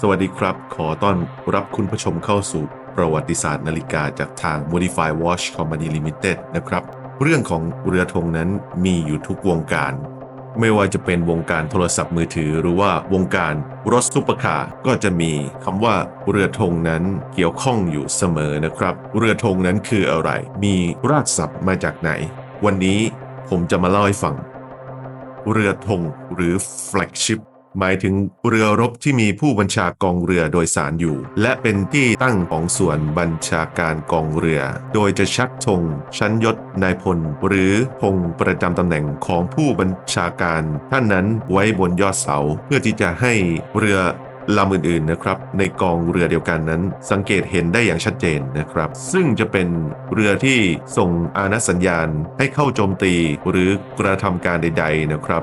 สวัสดีครับ ขอต้อนรับคุณผู้ชมเข้าสู่ประวัติศาสตร์นาฬิกาจากทาง Modify Watch Company Limited นะครับ เรื่องของเรือธงนั้นมีอยู่ทุกวงการ ไม่ว่าจะเป็นวงการโทรศัพท์มือถือ หรือว่าวงการรถซุปเปอร์คาร์ก็จะมีคำว่าเรือธงนั้นเกี่ยวข้องอยู่เสมอนะครับ เรือธงนั้นคืออะไร มีรากศัพท์มาจากไหน วันนี้ผมจะมาเล่าให้ฟัง เรือธงหรือ flagship หมายถึงเรือรบที่มีผู้บัญชากองเรือโดยสารอยู่ และเป็นที่ตั้งของส่วนบัญชาการกองเรือ โดยจะชักธงชั้นยศนายพล หรือธงประจำตำแหน่งของผู้บัญชาการ ท่านนั้นไว้บนยอดเสาเพื่อที่จะให้เรือลำอื่นๆนะครับในกองเรือเดียวกันนั้น สังเกตเห็นได้อย่างชัดเจนนะครับ ซึ่งจะเป็นเรือที่ส่งอานัสัญญาณให้เข้าโจมตีหรือกระทำการใด ๆนะครับ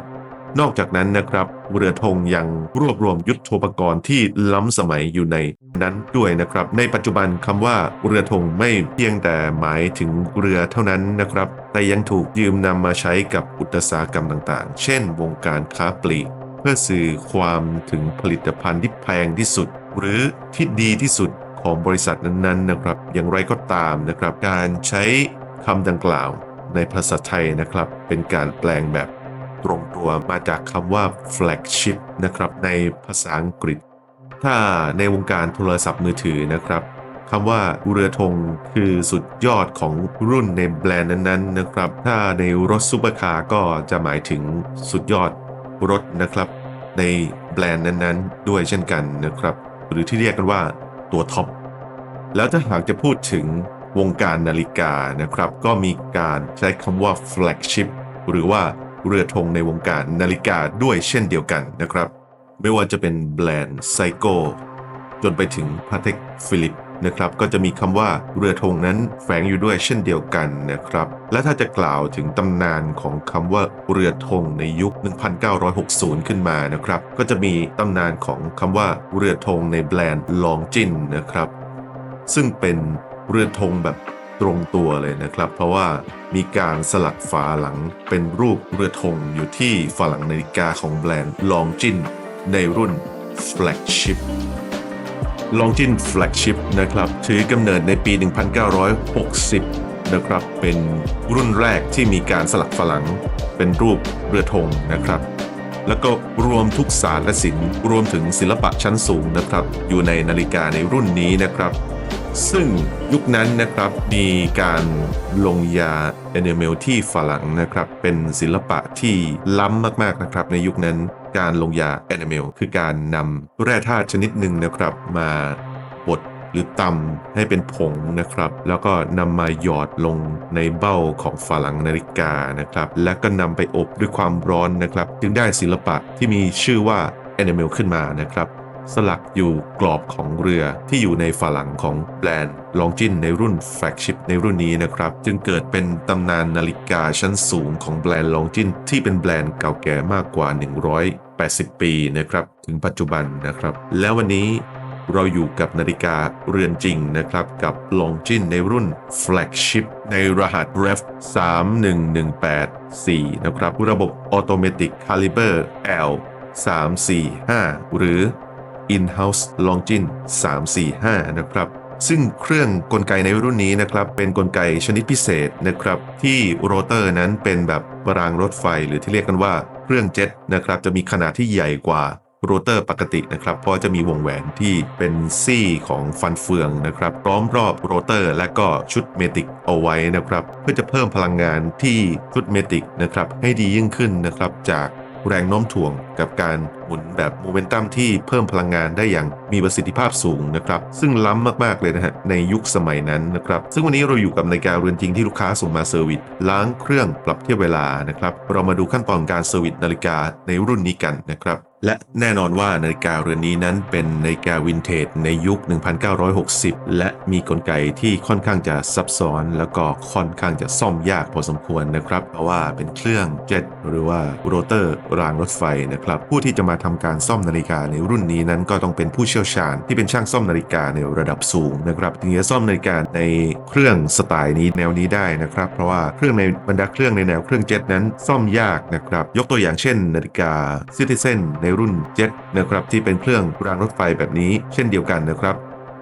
นอกจากนั้นนะครับเรือธงยังรวบรวมยุทโธปกรณ์ที่ล้ำสมัยอยู่ในนั้นด้วยนะครับ ในปัจจุบันคำว่าเรือธงไม่เพียงแต่หมายถึงเรือเท่านั้นนะครับ แต่ยังถูกยืมนำมาใช้กับอุตสาหกรรมต่างๆ เช่น วงการค้าปลีกเพื่อสื่อความถึงผลิตภัณฑ์ที่แพงที่สุด หรือที่ดีที่สุดของบริษัทนั้นๆนะครับ อย่างไรก็ตามนะครับ การใช้คำดังกล่าวในภาษาไทยนะครับ เป็นการแปลงแบบ ตรงตัวมาจากคำว่า flagship นะครับในภาษาอังกฤษ ถ้าในวงการโทรศัพท์มือถือนะครับคำว่าเรือธงคือสุดยอดของรุ่นในแบรนด์นั้นๆนะครับ ถ้าในรถซูเปอร์คาร์ก็จะหมายถึงสุดยอดรถนะครับ ในแบรนด์นั้นๆ ด้วยเช่นกันนะครับ หรือที่เรียกกันว่าตัวท็อปแล้วถ้าหากจะพูดถึงวงการนาฬิกานะครับ ก็มีการใช้คำว่า flagship หรือว่า เรือธงในวงการนาฬิกาด้วยเช่นเดียวกันนะครับ ไม่ว่าจะเป็นแบรนด์ไซโกจนไปถึงพาเทคฟิลิปนะครับก็จะมีคำว่าเรือธงนั้นแฝงอยู่ด้วยเช่นเดียวกันนะครับ และถ้าจะกล่าวถึงตำนานของคำว่าเรือธงในยุค 1960 ขึ้นมานะครับ ก็จะมีตำนานของคำว่าเรือธงในแบรนด์ลองจินนะครับ ซึ่งเป็นเรือธงแบบ ตรงตัวเลยนะครับ เพราะว่ามีการสลักฝาหลังเป็นรูปเรือธงอยู่ที่ฝาหลังนาฬิกาของแบรนด์ลองจินในรุ่น flagship ลองจิน flagship นะครับ ถือกำเนิดในปี 1960 นะครับ เป็นรุ่นแรกที่มีการสลักฝาหลังเป็นรูปเรือธงนะครับแล้วก็รวมทุกศาสตร์และศิลป์รวมถึงศิลปะชั้นสูงนะครับ อยู่ในนาฬิกาในรุ่นนี้นะครับ ซึ่งยุคนั้นนะครับมีการลงยาแอนิเมลที่ฝรั่งนะครับ เป็นศิลปะที่ล้ำมากๆนะครับในยุคนั้นการลงยาแอนิเมลคือการนำแร่ธาตุชนิดหนึ่งนะครับมาบดหรือตำให้เป็นผงนะครับ แล้วก็นำมาหยอดลงในเบ้าของฝาหลังนาฬิกานะครับ และก็นำไปอบด้วยความร้อนนะครับ จึงได้ศิลปะที่มีชื่อว่าแอนิเมลขึ้นมานะครับ สลักอยู่กรอบของเรือที่อยู่ในฝาหลังของแบรนด์ลองจินในรุ่นแฟลกชิพในรุ่นนี้นะครับ จึงเกิดเป็นตำนานนาฬิกาชั้นสูงของแบรนด์ลองจินที่เป็นแบรนด์เก่าแก่มากกว่า 180 ปีนะครับถึงปัจจุบันนะครับ แล้ววันนี้เราอยู่กับนาฬิกาเรือนจริงนะครับ กับลองจินในรุ่น flagship ในรหัส ref 31184 นะครับ ระบบ automatic caliber L 345 หรือ In-house Longines 345 นะครับ ซึ่งเครื่องกลไกในรุ่นนี้นะครับ เป็นกลไกชนิดพิเศษนะครับ ที่โรเตอร์นั้นเป็นแบบรางรถไฟหรือที่เรียกกันว่าเครื่องเจ็ตนะครับ จะมีขนาดที่ใหญ่กว่าโรเตอร์ปกตินะครับเพราะจะมีวงแหวนที่เป็นซี่ของฟันเฟืองนะครับล้อมรอบโรเตอร์ และก็ชุดเมติกเอาไว้นะครับ เพื่อจะเพิ่มพลังงานที่ชุดเมติกนะครับให้ดียิ่งขึ้นนะครับจาก แรงโน้มถ่วงกับการหมุนแบบโมเมนตัมที่เพิ่มพลังงานได้อย่างมีประสิทธิภาพสูงนะครับ ซึ่งล้ำมากๆเลยนะฮะในยุคสมัยนั้นนะครับ ซึ่งวันนี้เราอยู่กับนาฬิกาเรือนจริงที่ลูกค้าส่งมาเซอร์วิสล้างเครื่องปรับเทียบเวลานะครับ เรามาดูขั้นตอนการเซอร์วิสนาฬิกาในรุ่นนี้กันนะครับ และแน่นอนว่านาฬิกาเรือนนี้นั้นเป็นนาฬิกาวินเทจในยุค 1960 และมีกลไกที่ค่อนข้างจะซับซ้อน แล้วก็ค่อนข้างจะซ่อมยากพอสมควรนะครับ เพราะว่าเป็นเครื่องเจ็ตหรือว่าโรเตอร์รางรถไฟนะครับ ผู้ที่จะมาทำการซ่อมนาฬิกาในรุ่นนี้นั้นก็ต้องเป็นผู้เชี่ยวชาญ ที่เป็นช่างซ่อมนาฬิกาในระดับสูงนะครับถึงจะซ่อมนาฬิกาในเครื่องสไตล์นี้แนวนี้ได้นะครับ เพราะว่าเครื่องในบรรดาเครื่องในแนวเครื่องเจ็ตนั้นซ่อมยากนะครับยกตัวอย่างเช่น นาฬิกา Citizen ในรุ่นเจ็ตนะครับที่เป็นเครื่องรางรถไฟแบบนี้ เช่นเดียวกันนะครับ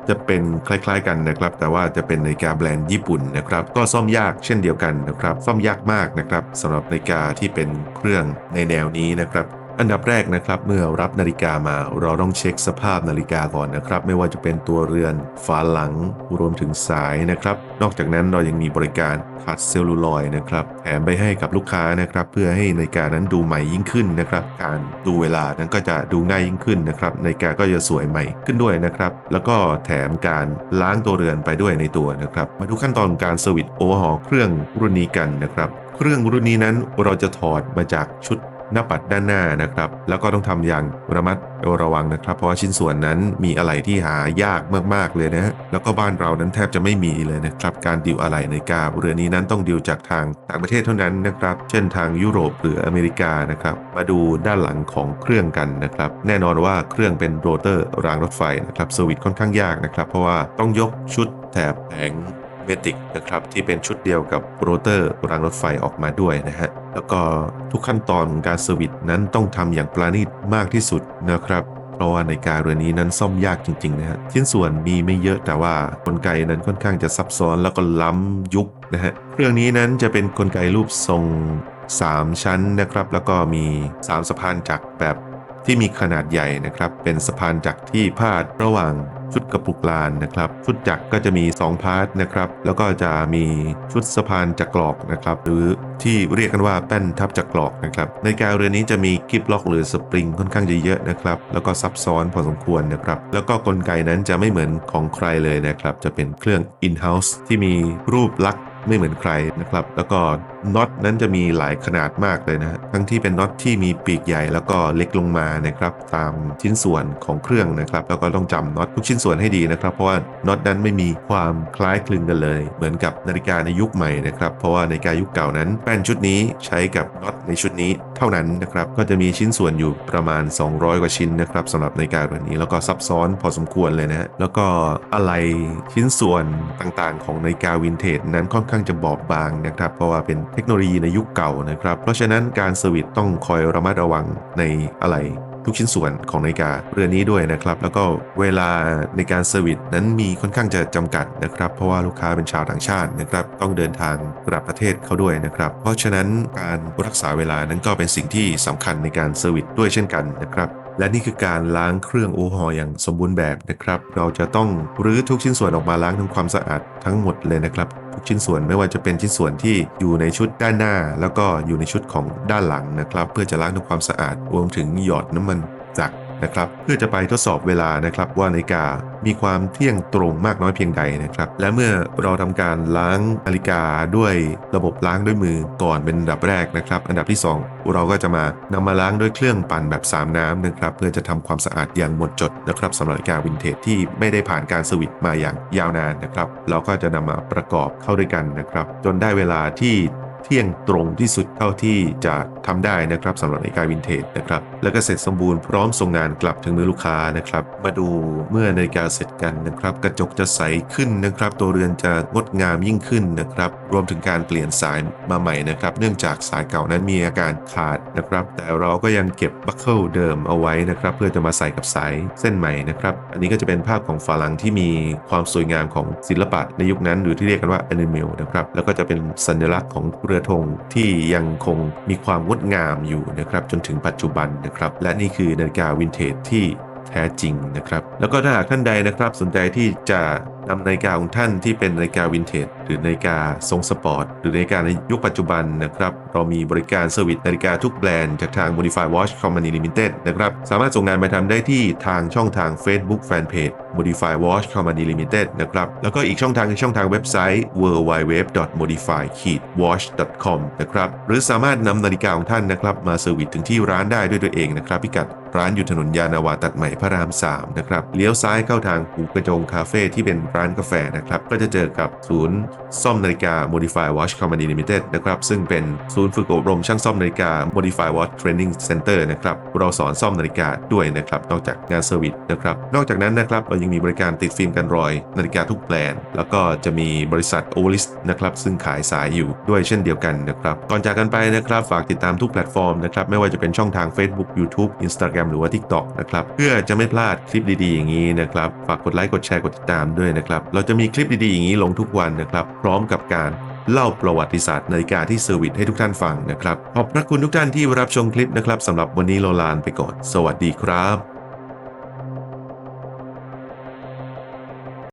จะเป็นคล้ายๆกันนะครับ แต่ว่าจะเป็นนาฬิกาแบรนด์ญี่ปุ่นนะครับ ก็ซ่อมยากเช่นเดียวกันนะครับ ซ่อมยากมากนะครับสำหรับนาฬิกาที่เป็นเครื่องในแนวนี้นะครับ อันดับแรกนะครับเมื่อรับนาฬิกามาเราต้องเช็คสภาพนาฬิกาก่อนนะครับ ไม่ว่าจะเป็นตัวเรือนฝาหลังรวมถึงสายนะครับ นอกจากนั้นเรายังมีบริการขัดเซลลูลอยนะครับแถมไปให้กับลูกค้านะครับ เพื่อให้นาฬิกานั้นดูใหม่ยิ่งขึ้นนะครับ การดูเวลานั้นก็จะดูง่ายยิ่งขึ้นนะครับนาฬิกาก็จะสวยใหม่ขึ้นด้วยนะครับ แล้วก็แถมการล้างตัวเรือนไปด้วยในตัวนะครับ มาดูขั้นตอนการเซอร์วิสโอเวอร์ฮอลเครื่องรุ่นนี้กันนะครับ เครื่องรุ่นนี้นั้นเราจะถอดมาจากชุด หน้าปัดด้านหน้านะครับ แล้วก็ต้องทำอย่างระมัดระวังนะครับ เพราะว่าชิ้นส่วนนั้นมีอะไรที่หายากมากๆเลยนะฮะแล้วก็บ้านเรานั้นแทบจะไม่มีเลยนะครับการดิวอะไรในกาเรือนี้นั้นต้องดิวจากทางต่างประเทศเท่านั้นนะครับ เช่นทางยุโรปหรืออเมริกานะครับ มาดูด้านหลังของเครื่องกันนะครับ แน่นอนว่าเครื่องเป็นโรเตอร์รางรถไฟนะครับสวิตค่อนข้างยากนะครับ เพราะว่าต้องยกชุดแถบแผง เมติกนะครับที่เป็นชุดเดียวกับโรเตอร์รางรถไฟออกมาด้วยนะฮะแล้วก็ทุกขั้นตอนของการเซอร์วิสนั้นต้องทำอย่างปราณีตมากที่สุดนะครับเพราะว่าในการเรือนี้นั้นซ่อมยากจริงๆนะฮะชิ้นส่วนมีไม่เยอะแต่ว่ากลไกนั้นค่อนข้างจะซับซ้อนแล้วก็ล้ำยุคนะฮะเครื่องนี้นั้นจะเป็นกลไกรูปทรง 3 ชั้นนะครับ แล้วก็มี 3สะพานจักรแบบ ที่มีขนาดใหญ่นะครับ เป็นสะพานจักรที่พาดระหว่างชุดกระปุกลานนะครับ ชุดจักรก็จะมี 2 พาร์ทนะครับ แล้วก็จะมีชุดสะพานจักรกรอกนะครับ หรือที่เรียกกันว่าแป้นทับจักรกรอกนะครับ ในการเรือนี้จะมีกิฟล็อกหรือสปริงค่อนข้างจะเยอะนะครับ แล้วก็ซับซ้อนพอสมควรนะครับ แล้วก็กลไกนั้นจะไม่เหมือนของใครเลยนะครับ จะเป็นเครื่อง in-house ที่มีรูปลักษณ์ไม่เหมือนใครนะครับ แล้วก็ น็อตนั้นจะมีหลายขนาดมากเลยนะทั้งที่เป็นน็อตที่มีปีกใหญ่แล้วก็เล็กลงมานะครับตามชิ้นส่วนของเครื่องนะครับแล้วก็ต้องจำน็อตทุกชิ้นส่วนให้ดีนะครับเพราะว่าน็อตนั้นไม่มีความคล้ายคลึงกันเลย เหมือนกับนาฬิกาในยุคใหม่นะครับเพราะว่านาฬิกายุคเก่านั้นแป้นชุดนี้ใช้กับน็อตในชุดนี้เท่านั้นนะครับก็จะมีชิ้นส่วนอยู่ประมาณ 200 กว่าชิ้นนะครับสำหรับนาฬิกาแบบนี้แล้วก็ซับซ้อนพอสมควรเลยนะฮะแล้วก็อะไรชิ้นส่วนต่างๆ ของนาฬิกาวินเทจนั้นค่อนข้างจะบอบบางนะครับ เพราะว่าเป็นเทคโนโลยีในยุคเก่านะครับ เพราะฉะนั้นการเซอร์วิสต้องคอยระมัดระวังในอะไรทุกชิ้นส่วนของนาฬิกาเรือนนี้ด้วยนะครับ แล้วก็เวลาในการเซอร์วิสนั้นมีค่อนข้างจะจำกัดนะครับ เพราะว่าลูกค้าเป็นชาวต่างชาตินะครับ ต้องเดินทางกลับประเทศเขาด้วยนะครับ เพราะฉะนั้นการรักษาเวลานั้นก็เป็นสิ่งที่สำคัญในการเซอร์วิสด้วยเช่นกันนะครับ และนี่คือการล้างเครื่องโอหอร์ฮออย่างสมบูรณ์แบบนะครับ เราจะต้องรื้อทุกชิ้นส่วนออกมาล้างทำความสะอาดทั้งหมดเลยนะครับ ทุกชิ้นส่วนไม่ว่าจะเป็นชิ้นส่วนที่อยู่ในชุดด้านหน้า แล้วก็อยู่ในชุดของด้านหลังนะครับ เพื่อจะล้างทำความสะอาดรวมถึงหยอดน้ำมันจัก นะครับ เพื่อจะไปทดสอบเวลานะครับว่านาฬิกามีความเที่ยงตรงมากน้อยเพียงใดนะครับ และเมื่อเราทำการล้างนาฬิกาด้วยระบบล้างด้วยมือก่อนเป็นอันดับแรกนะครับ อันดับที่ 2 เราก็จะมานำมาล้างด้วยเครื่องปั่นแบบ 3 น้ำนะครับ เพื่อจะทำความสะอาดอย่างหมดจดนะครับสำหรับนาฬิกาวินเทจที่ไม่ได้ผ่านการสวิตมาอย่างยาวนานนะครับ เราก็จะนำมาประกอบเข้าด้วยกันนะครับ จนได้เวลาที่เที่ยงตรงที่สุดเท่าที่จะทำได้นะครับสำหรับนาฬิกาวินเทจนะครับ แล้วก็เสร็จสมบูรณ์พร้อมส่งงานกลับถึงมือลูกค้านะครับ มาดูเมื่อนาฬิกาเสร็จกันนะครับ กระจกจะใสขึ้นนะครับ ตัวเรือนจะงดงามยิ่งขึ้นนะครับ รวมถึงการเปลี่ยนสายมาใหม่นะครับ เนื่องจากสายเก่านั้นมีอาการขาดนะครับ แต่เราก็ยังเก็บบัคเกิลเดิมเอาไว้นะครับ เพื่อจะมาใส่กับสายเส้นใหม่นะครับ อันนี้ก็จะเป็นภาพของฝาหลังที่มีความสวยงามของศิลปะในยุคนั้นหรือที่เรียกกันว่าแอนิเมลนะครับ แล้วก็จะเป็นสัญลักษณ์ของเรือธงที่ยังคงมีความงดงามอยู่นะครับ จนถึงปัจจุบันนะครับ และนี่คือนาฬิกาวินเทจที่ แท้จริงนะครับ แล้วก็ถ้าหากท่านใดนะครับสนใจที่จะนำนาฬิกาของท่านที่เป็นนาฬิกาวินเทจหรือนาฬิกาทรงสปอร์ตหรือนาฬิกาในยุคปัจจุบันนะครับเรามีบริการเซอร์วิสนาฬิกาทุกแบรนด์จากทาง Modify Watch Company Limited นะครับสามารถส่งงานไปทำได้ที่ทางช่องทาง Facebook Fanpage Modify Watch Company Limited นะครับแล้วก็อีกช่องทางคือช่องทางเว็บไซต์ www.modify-watch.com นะครับหรือสามารถนำนาฬิกาของท่านนะครับมาเซอร์วิสถึงที่ร้านได้ด้วยตัวเองนะครับพิกัด ร้านอยู่ถนนยานาวาตัดใหม่พระราม 3 นะครับ เลี้ยวซ้ายเข้าทางหูกระจงคาเฟ่ที่เป็นร้านกาแฟนะครับ ก็จะเจอกับศูนย์ซ่อมนาฬิกา Modify Watch Company Limited นะครับ ซึ่งเป็นศูนย์ฝึกอบรมช่างซ่อมนาฬิกา Modify Watch Training Center นะครับ เราสอนซ่อมนาฬิกาด้วยนะครับ นอกจากงานเซอร์วิสนะครับ นอกจากนั้นนะครับเรายังมีบริการติดฟิล์มกันรอย นาฬิกาทุกแบรนด์ แล้วก็จะมีบริษัท o l i s นะครับซึ่งขายสายอยู่ด้วยเช่นเดียวกันนะครับ ก่อนจากกันไปนะครับ ฝากติดตามทุกแพลตฟอร์มนะครับ ไม่ว่าจะเป็นช่องทาง Facebook YouTube Instagram Instagram หรือว่า TikTok นะครับเพื่อจะไม่พลาดคลิปดีๆอย่างนี้นะครับฝากกดไลค์กดแชร์กดติดตามด้วยนะครับเราจะมีคลิปดีๆอย่างนี้ลงทุกวันนะครับพร้อมกับการเล่าประวัติศาสตร์นาฬิกาที่เซอร์วิสให้ทุกท่านฟังนะครับขอบพระคุณทุกท่านที่รับชมคลิปนะครับสำหรับวันนี้โรลานไปก่อน สวัสดีครับ